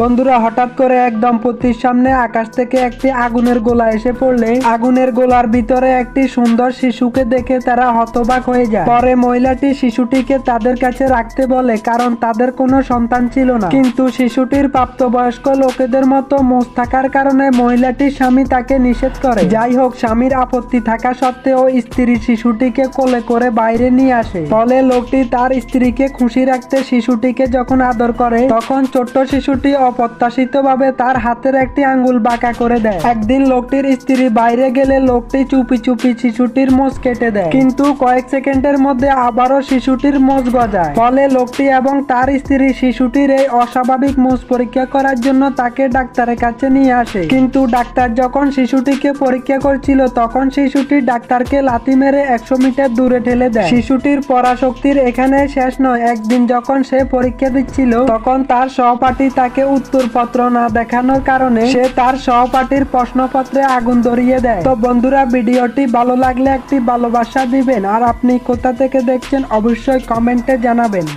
বন্ধুরা, হঠাৎ করে এক দম্পতির সামনে আকাশ থেকে একটি আগুনের গোলা এসে পড়লে আগুনের গোলার ভিতরে একটি সুন্দর শিশুকে দেখে তারা হতবাক হয়ে যায়। পরে মহিলাটি শিশুটিকে তাদের কাছে রাখতে বলে, কারণ তাদের কোনো সন্তান ছিল না। কিন্তু শিশুটির প্রাপ্তবয়স্ক লোকেদের মতো মোষ থাকার কারণে মহিলাটির স্বামী তাকে নিষেধ করে। যাই হোক, স্বামীর আপত্তি থাকা সত্ত্বেও স্ত্রী শিশুটিকে কোলে করে বাইরে নিয়ে আসে। ফলে লোকটি তার স্ত্রীকে খুশি রাখতে শিশুটিকে যখন আদর করে, তখন ছোট্ট শিশুটি অপ্রত্যাশিত ভাবে তার হাতের একটি আঙ্গুল বাঁকা করে দেয়। একদিন লোকটির স্ত্রী বাইরে গেলে লোকটি চুপি চুপি শিশুটির মোজ কেটে দেয়। কিন্তু কয়েক সেকেন্ডের মধ্যে আবারও শিশুটির মোজ গজায়। ফলে লোকটি এবং তার স্ত্রী শিশুটির এই অস্বাভাবিক মোজ পরীক্ষা করার জন্য তাকে ডাক্তারের কাছে নিয়ে আসে। কিন্তু ডাক্তার যখন শিশুটিকে পরীক্ষা করছিল, তখন শিশুটি ডাক্তারকে লাথি মেরে একশো মিটার দূরে ঠেলে দেয়। শিশুটির পরাশক্তির এখানে শেষ নয়। একদিন যখন সে পরীক্ষা দিচ্ছিল, তখন তার সহপাঠী তাকে উত্তরপত্র না দেখানোর কারণে সে তার সহপাঠীর প্রশ্নপত্রে আগুন ধরিয়ে দেয়। তো বন্ধুরা, ভিডিওটি ভালো লাগলে একটি ভালোবাসা দিবেন। আর আপনি কোথা থেকে দেখছেন, অবশ্যই কমেন্টে জানাবেন।